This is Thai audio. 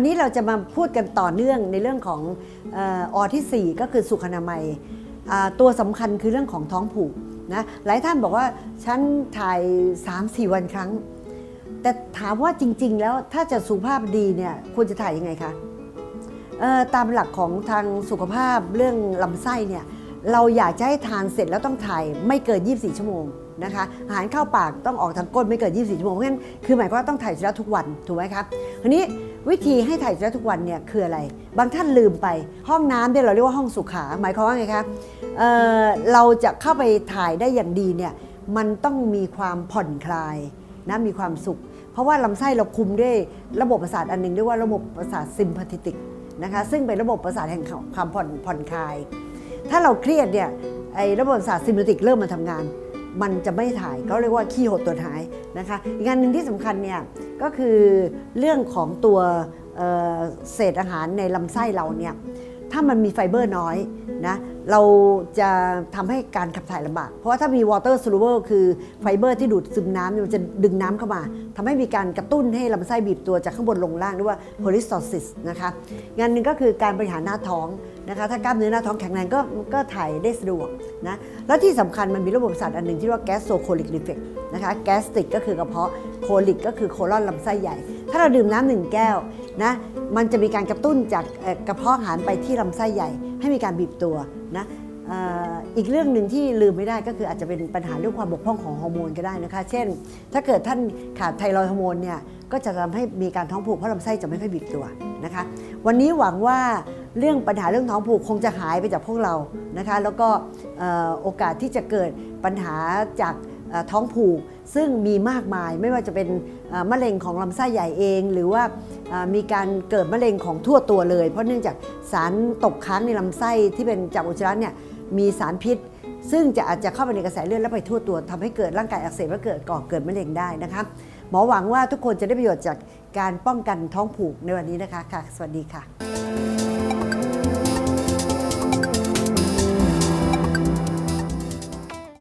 วันนี้เราจะมาพูดกันต่อเนื่องในเรื่องของออที่ 4 ก็คือสุขนามัย ตัวสำคัญคือเรื่องของท้องผูกนะหลายท่านบอกว่าฉันถ่าย 3-4 วันครั้ง แต่ถามว่าจริง ๆ แล้วถ้าจะสุขภาพดีเนี่ยควรจะถ่ายยังไงคะตามหลักของทางสุขภาพเรื่องลำไส้เนี่ยเราอยากจะให้ทานเสร็จแล้วต้องถ่ายไม่เกิน 24 ชั่วโมงนะคะอาหารเข้าปากต้องออกทางก้นไม่เกิน 24 ชั่วโมงเพราะฉะนั้นคือหมายความว่าต้องถ่ายเสร็จแล้วทุกวันถูกไหมครับทีนี้ วิธีให้ถ่ายเสร็จแล้วทุกวันเนี่ยคืออะไร บางท่านลืมไปห้องน้ำเนี่ยเราเรียกว่าห้องสุขา หมายความว่าไงคะเอ่อเราจะเข้าไปถ่ายได้อย่างดีเนี่ยมันต้องมีความผ่อนคลายนะมีความสุข เพราะว่าลำไส้เราคุมด้วยระบบประสาทอันหนึงเรียกว่าระบบประสาทซิมพาธิติกนะคะซึ่งเป็นระบบประสาทแห่งความผ่อนผ่อนคลาย ถ้าเราเครียดเนี่ยไอ้ระบบประสาทซิมพาธิติกเริ่มมาทำงาน มันจะไม่ถ่ายเขาเรียกว่าขี้หดตัวท้ายนะคะอีกงานหนึ่งที่สำคัญเนี่ยก็คือเรื่องของตัวเเศษอาหารในลำไส้เราเนี่ยถ้ามันมีไฟเบอร์น้อยนะเราจะทำให้การขับถ่ายลำบาก เพราะว่าถ้ามี water soluble คือไฟเบอร์ที่ดูดซึมน้ำมันจะดึงน้ำเข้ามาทำให้มีการกระตุ้นให้ลำไส้บีบตัวจากข้างบนลงล่างเรียกว่า peristalsis นะคะงานหนึ่งก็คือการบริหารหน้าท้องนะคะถ้ากล้ามเนื้อหน้าท้องแข็งแรงก็ก็ถ่ายได้สะดวกนะแล้วที่สำคัญมันมีระบบประสาทอันหนึ่งที่เรียกว่า gastrocolic reflex นะคะ gastric ก็คือกระเพาะ colic ก็คือโคลอนลำไส้ใหญ่ ถ้าเราดื่มน้ำหนึ่งแก้วนะมันจะมีการกระตุ้นจากกระเพาะอาหารไปที่ลำไส้ใหญ่ ให้มีการบีบตัวนะอีกเรื่องหนึ่งที่ลืมไม่ได้ก็คืออาจจะเป็นปัญหาเรื่องความบกพร่องของฮอร์โมนก็ได้นะคะ เช่น ถ้าเกิดท่านขาดไทรอยฮอร์โมนเนี่ยก็จะทำให้มีการท้องผูกเพราะลำไส้จะไม่ค่อยบีบตัวนะคะ วันนี้หวังว่า เรื่องปัญหาเรื่องท้องผูกคงจะหายไปจากพวกเรานะคะ แล้วก็โอกาสที่จะเกิดปัญหาจากท้องผูกซึ่งมีมากมายไม่ว่าจะเป็นมะเร็งของลำไส้ใหญ่เอง หรือว่ามีการเกิดมะเร็งของทั่วตัวเลย เพราะเนื่องจากสารตกค้างในลำไส้ที่เป็นจากอุจจาระเนี่ยมีสารพิษ ซึ่งจะอาจจะเข้าไปในกระแสเลือดและไปทั่วตัวทำให้เกิดร่างกายอักเสบและเกิดก่อเกิดมะเร็งได้นะคะหมอหวังว่าทุกคนจะได้ประโยชน์จากการป้องกันท้องผูกในวันนี้นะคะค่ะ สวัสดีค่ะ